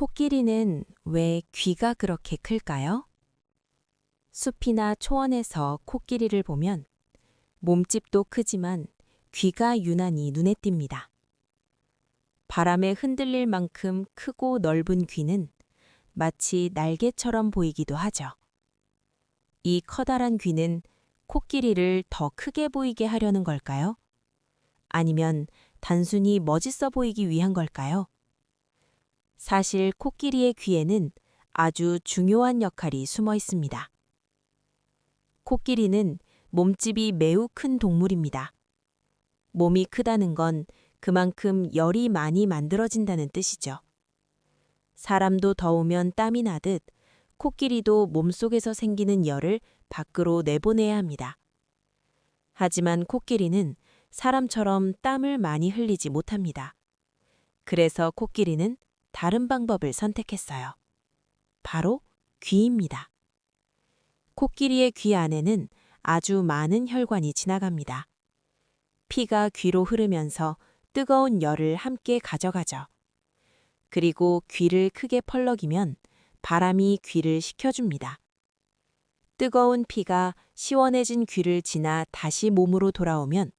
코끼리는 왜 귀가 그렇게 클까요? 숲이나 초원에서 코끼리를 보면 몸집도 크지만 귀가 유난히 눈에 띕니다. 바람에 흔들릴 만큼 크고 넓은 귀는 마치 날개처럼 보이기도 하죠. 이 커다란 귀는 코끼리를 더 크게 보이게 하려는 걸까요? 아니면 단순히 멋있어 보이기 위한 걸까요? 사실 코끼리의 귀에는 아주 중요한 역할이 숨어 있습니다. 코끼리는 몸집이 매우 큰 동물입니다. 몸이 크다는 건 그만큼 열이 많이 만들어진다는 뜻이죠. 사람도 더우면 땀이 나듯 코끼리도 몸속에서 생기는 열을 밖으로 내보내야 합니다. 하지만 코끼리는 사람처럼 땀을 많이 흘리지 못합니다. 그래서 코끼리는 다른 방법을 선택했어요. 바로 귀입니다. 코끼리의 귀 안에는 아주 많은 혈관이 지나갑니다. 피가 귀로 흐르면서 뜨거운 열을 함께 가져가죠. 그리고 귀를 크게 펄럭이면 바람이 귀를 식혀줍니다. 뜨거운 피가 시원해진 귀를 지나 다시 몸으로 돌아오면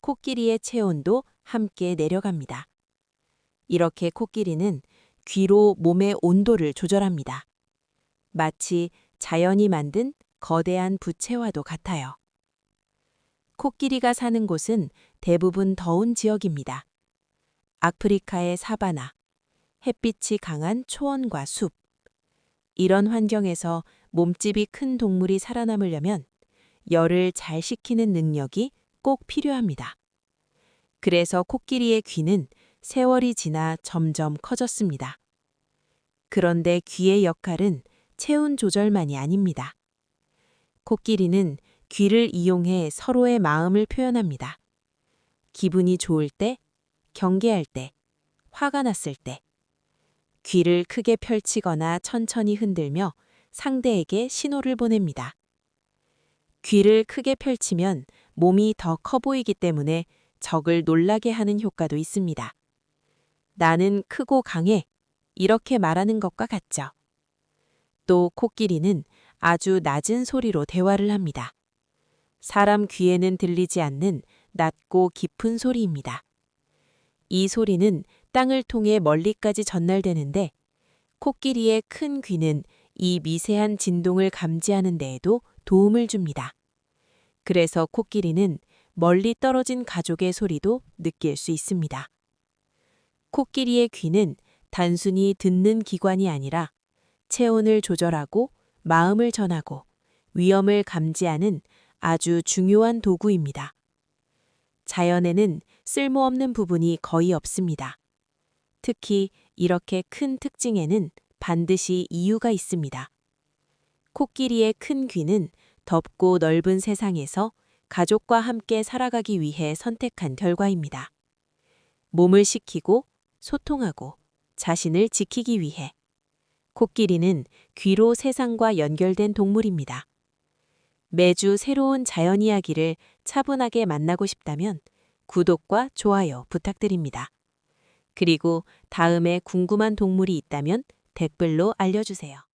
코끼리의 체온도 함께 내려갑니다. 이렇게 코끼리는 귀로 몸의 온도를 조절합니다. 마치 자연이 만든 거대한 부채와도 같아요. 코끼리가 사는 곳은 대부분 더운 지역입니다. 아프리카의 사바나, 햇빛이 강한 초원과 숲. 이런 환경에서 몸집이 큰 동물이 살아남으려면 열을 잘 식히는 능력이 꼭 필요합니다. 그래서 코끼리의 귀는 세월이 지나 점점 커졌습니다. 그런데 귀의 역할은 체온 조절만이 아닙니다. 코끼리는 귀를 이용해 서로의 마음을 표현합니다. 기분이 좋을 때, 경계할 때, 화가 났을 때. 귀를 크게 펼치거나 천천히 흔들며 상대에게 신호를 보냅니다. 귀를 크게 펼치면 몸이 더 커 보이기 때문에 적을 놀라게 하는 효과도 있습니다. 나는 크고 강해. 이렇게 말하는 것과 같죠. 또 코끼리는 아주 낮은 소리로 대화를 합니다. 사람 귀에는 들리지 않는 낮고 깊은 소리입니다. 이 소리는 땅을 통해 멀리까지 전달되는데 코끼리의 큰 귀는 이 미세한 진동을 감지하는 데에도 도움을 줍니다. 그래서 코끼리는 멀리 떨어진 가족의 소리도 느낄 수 있습니다. 코끼리의 귀는 단순히 듣는 기관이 아니라 체온을 조절하고 마음을 전하고 위험을 감지하는 아주 중요한 도구입니다. 자연에는 쓸모없는 부분이 거의 없습니다. 특히 이렇게 큰 특징에는 반드시 이유가 있습니다. 코끼리의 큰 귀는 덥고 넓은 세상에서 가족과 함께 살아가기 위해 선택한 결과입니다. 몸을 식히고 소통하고 자신을 지키기 위해 코끼리는 귀로 세상과 연결된 동물입니다. 매주 새로운 자연 이야기를 차분하게 만나고 싶다면 구독과 좋아요 부탁드립니다. 그리고 다음에 궁금한 동물이 있다면 댓글로 알려주세요.